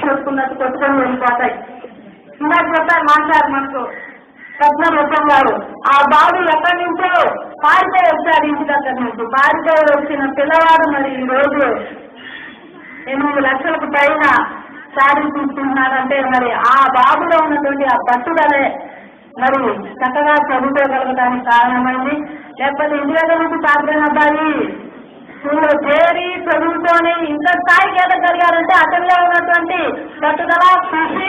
చూసుకున్నట్టు కొట్టుకొని వెళ్ళిపోతాయి ఇందాక ప్రసాద్ మాట్లాడు మనకు. రత్నం గారు ఆ బాబు ఎక్కడి నుంచో పారిపోయి వచ్చారు ఇంటి దగ్గర నుంచి. పారిపోయి వచ్చిన పిల్లవాడు మరి ఈ రోజు ఎనిమిది లక్షలకు పైన సారీ తీసుకుంటున్నారంటే మరి ఆ బాబులో ఉన్నటువంటి ఆ పట్టుదలే మరి చక్కగా చదువుకోగలగడానికి కారణమైంది. లేకపోతే ఇంటి దగ్గర నుంచి పారిపోయిన అబ్బాయి స్కూల్లో చేరి చదువుతోనే ఇంత స్థాయికి ఎదగలిగారంటే అతనిలో ఉన్నటువంటి పట్టుదల కృషి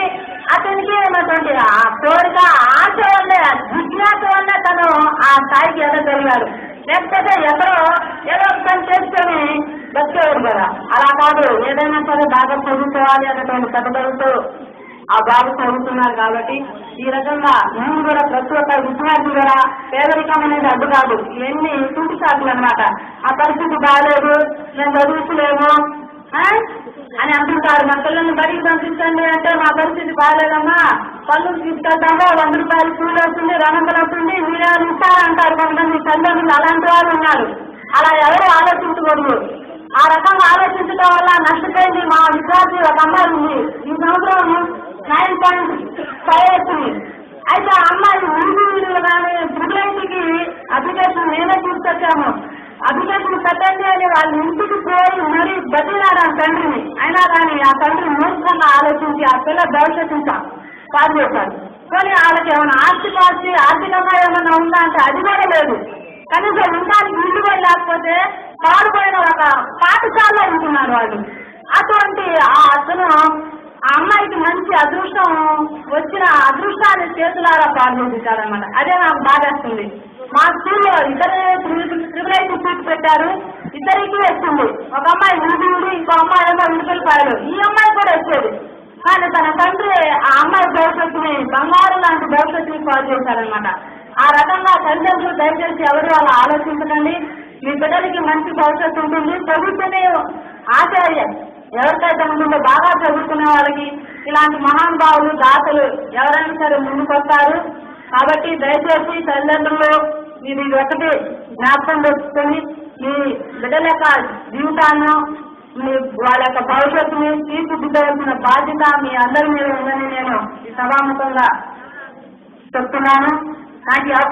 అతనికి ఉన్నటువంటి ఆ కోరిక ఆశ వల్లే జిజ్ఞాస వల్లే తను ఆ స్థాయికి ఎదగలిగాడు లేకపోతే ఎవరో ఏదో ఒక పని చేసుకొని బతికేవారు కదా. అలా కాదు ఏదైనా సరే బాగా చదువుకోవాలి అనేటువంటి పట్టుదలతో ఆ బాబు చదువుతున్నారు కాబట్టి ఈ రకంగా మేము కూడా ప్రతి ఒక్క విద్యార్థి కూడా పేదరికం అనేది అడ్డు కాదు. ఇవన్నీ పరిస్థితులు అనమాట ఆ పరిస్థితి బాగాలేదు మేము చదువుతులేము అని అంటుంటారు. మా పిల్లల్ని బడికి పంపించండి అంటే మా పరిస్థితి బాగాలేదమ్మా పళ్ళు తీసుకెళ్తామో వంద రూపాయలు కూలి వస్తుంది రెండు వస్తుంది మీరే ఇస్తారంటారు కొంతమంది తల్లిదండ్రులు. అలాంటి వాళ్ళు ఉన్నారు. అలా ఎవరు ఆలోచించకూడదు. ఆ రకంగా ఆలోచించడం వల్ల నష్టపోయింది మా విద్యార్థి ఒక అమ్మాయి ఉంది. ఈ సంవత్సరం నైన్ పాయింట్ ఫైవ్ వచ్చింది అయితే ఆ అమ్మాయి ముందు కానీ ట్రిపుల్ఐటీకి అప్లికేషన్ వచ్చాము అభిషేకం అప్లికేషన్ పెట్టండి వాళ్ళ ఇంటికి పోయి మరీ బతిలారు ఆ తండ్రిని. అయినా కానీ ఆ తండ్రి మూర్ఖంగా ఆలోచించి ఆ పిల్ల భవిష్యత్తు కాదు చేశారు కానీ వాళ్ళకి ఏమైనా ఆస్తి పాస్తి ఆర్థికంగా ఏమైనా ఉందా అంటే అది కూడా లేదు. కనీసం ఉండడానికి ఇల్లు కూడా లేకపోతే పాడుపోయిన ఒక పాఠశాలలో ఉంటున్నారు వాళ్ళు. అటువంటి ఆ అతను ఆ అమ్మాయికి మంచి అదృష్టం వచ్చిన అదృష్టాన్ని చేతులారా పాల్గొంటారనమాట అదే నాకు బాధేస్తుంది. మా స్కూల్లో ఇద్దరు పెట్టారు ఇద్దరికి వచ్చింది ఒక అమ్మాయి విడిది ఇంకో అమ్మాయి ఏమో విడిపోయిపోయారు ఈ అమ్మాయి కూడా వచ్చేది కానీ తన తండ్రి ఆ అమ్మాయి భవిష్యత్తుని బంగారం లాంటి భవిష్యత్తుని కాల్ చేశారనమాట ఆ రకంగా తల్లిదండ్రులు దయచేసి ఎవరు అలా ఆలోచించకండి. మీ బిడ్డలకి మంచి భవిష్యత్తు ఉంటుంది. చదువుకునే ఆచార్య. ఎవరికైతే ఉంటుందో బాగా చదువుకునే వాళ్ళకి ఇలాంటి మహానుభావులు దాతలు ఎవరైనా సరే ముందుకొస్తారు. కాబట్టి దయచేసి తల్లిదండ్రులు మీరు ఇది ఒకటి జ్ఞాపకం పెట్టుకొని మీ బిడ్డల యొక్క జీవితాన్ని మీ వాళ్ళ యొక్క భవిష్యత్తుని తీర్చిదిద్దవలసిన బాధ్యత మీ అందరి మీద ఉందని నేను ఈ సభాముఖంగా చెప్తున్నాను. నాకు అవకాశం